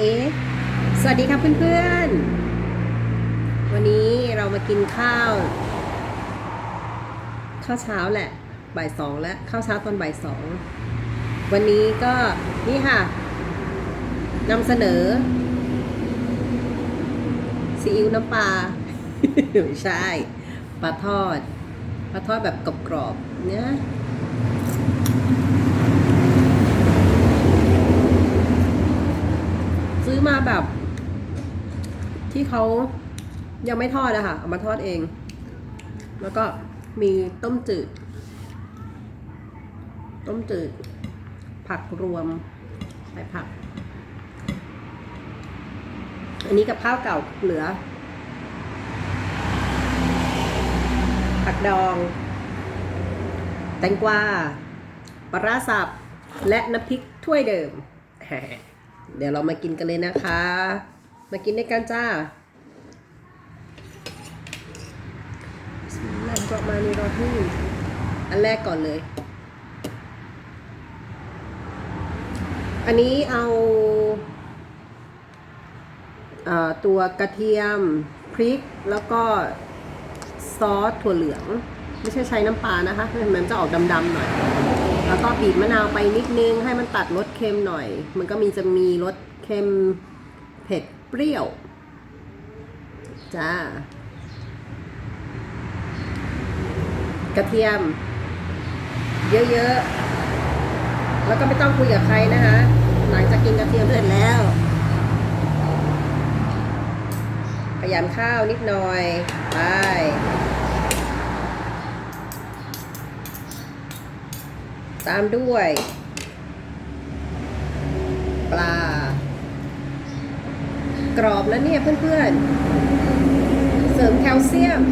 เอ๊สวัสดีครับเพื่อนๆ วันนี้เรามากินข้าว ข้าวเช้าแหละ บ่ายสองแล้ว ข้าวเช้าตอนบ่ายสอง วันนี้ก็นี่ค่ะนำเสนอซีอิ๊วน้ำปลาไม่ใช่ปลาทอดปลาทอดแบบกรอบๆเนี่ย ซื้อมาแบบ ที่เขายังไม่ทอดอะค่ะเอามาทอดเอง แล้วก็มีต้มจืด ต้มจืด ผักรวมใส่ผัก อันนี้กับข้าวเก่าเหลือ ผักดอง แตงกวาปลาร้าสับและน้ำพริกถ้วยเดิม เดี๋ยวเรามากินกันเลยนะคะ มากินด้วยกันจ้าบิสมิลลาฮิรเราะห์มานิรเราะฮีมอันแรกก่อนเลย อันนี้เอาเอ่อตัวกระเทียมพริกแล้วก็ซอสถั่วเหลือง ไม่ใช่ใช้น้ำปลานะคะมันจะออกดำๆหน่อย แล้วก็บีบมะนาวไปนิดนึงให้มันตัดรสเค็มหน่อย มันก็มีจะมีรสเค็มเผ็ด ปรี้ยว จ้ากระเทียม เยอะๆ แล้วก็ไม่ต้องคุยกับใครนะคะ หลังจากกินกระเทียมเสร็จแล้ว ขยำข้าวนิดหน่อย ไป ตามด้วย ปลา กรอบแล้วเนี่ยเพื่อนๆ เสริมแคลเซียม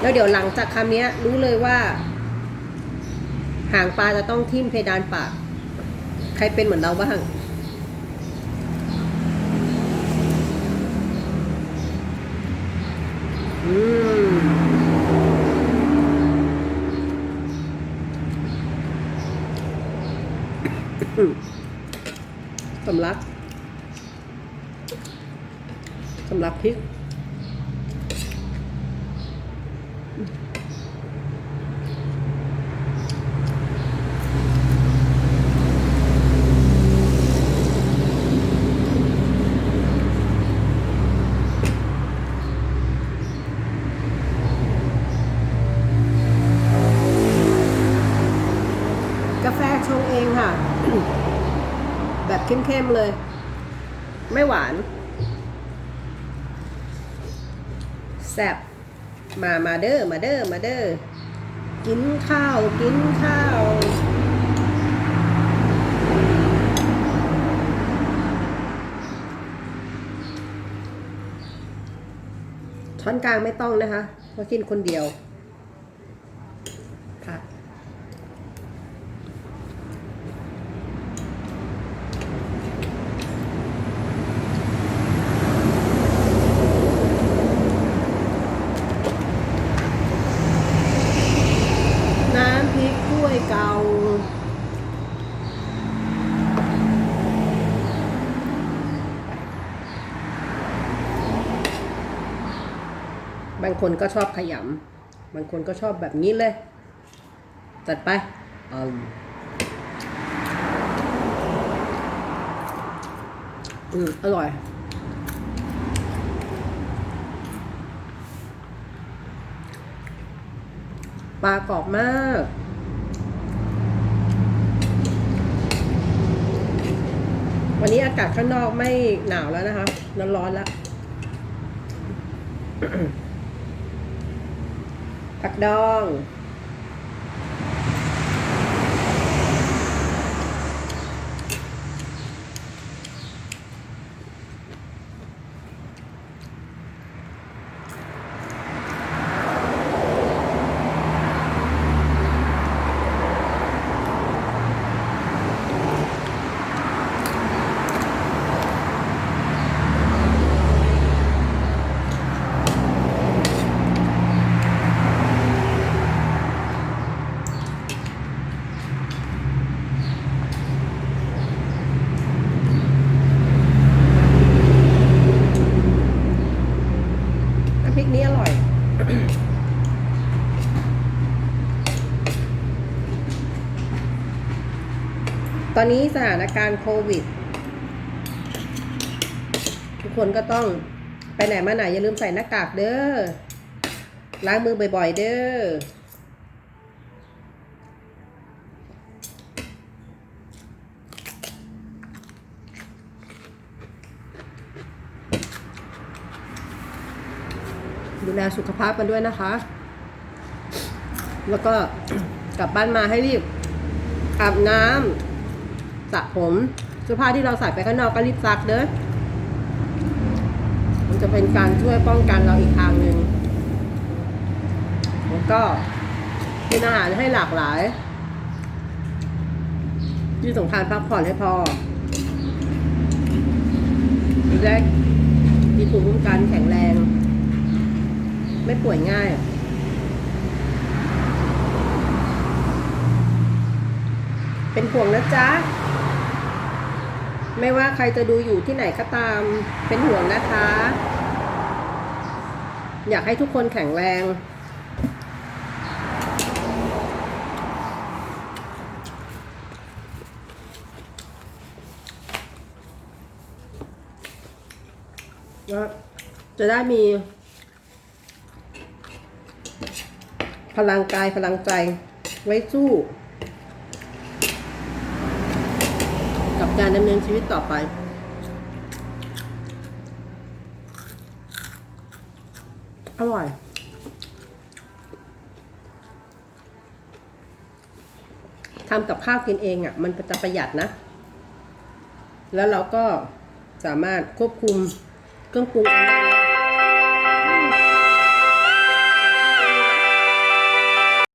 แล้วเดี๋ยวหลังจากคำนี้รู้เลยว่า หางปลาจะต้องทิ่มเพดานปาก ใครเป็นเหมือนเราบ้างอืม สำลักสำลักพริก กาแฟชงเองค่ะ แบบ เข้มๆเลย ไม่หวาน แซ่บมามาเด้อมาเด้อมาเด้อกินข้าว กินข้าวช้อนกลางไม่ต้องนะคะเพราะกินคนเดียวค่ะ น้ำพริกถ้วยเกา บางคนก็ชอบขยำบางคนก็ชอบแบบนี้เลย จัดไปอืมอืมอร่อยปลากรอบมาก วันนี้อากาศข้างนอกไม่หนาวแล้วนะคะ ร้อนๆแล้ว ผักดอง พริกนี้อร่อย ตอนนี้สถานการณ์โควิด ทุกคนก็ต้องไปไหนมาไหนอย่าลืมใส่หน้ากากเด้อ ล้างมือบ่อยๆ เด้อ ดูแลสุขภาพกันด้วยนะคะ แล้วก็กลับบ้านมาให้รีบอาบน้ำสระผมเสื้อผ้าที่เราใส่ไปข้างนอกก็รีบซักเด้อมันจะเป็นการช่วยป้องกันเราอีกทางหนึ่งแล้วก็กินอาหารให้หลากหลาย ที่สำคัญพักผ่อนให้พอและมีภูมิคุ้มกันแข็งแรง ไม่ ป่วยง่ายเป็นห่วงนะจ๊ะ ไม่ว่าใครจะดูอยู่ที่ไหนก็ตาม เป็นห่วงนะคะ อยากให้ทุกคนแข็งแรง จะได้มี พลังกายพลังใจไว้สู้ กับการดำเนินชีวิตต่อไป อร่อยทำกับข้าวกินเองอะ่ะ มันจะประหยัดนะ แล้วเราก็สามารถควบคุมเครื่องปรุงเองได้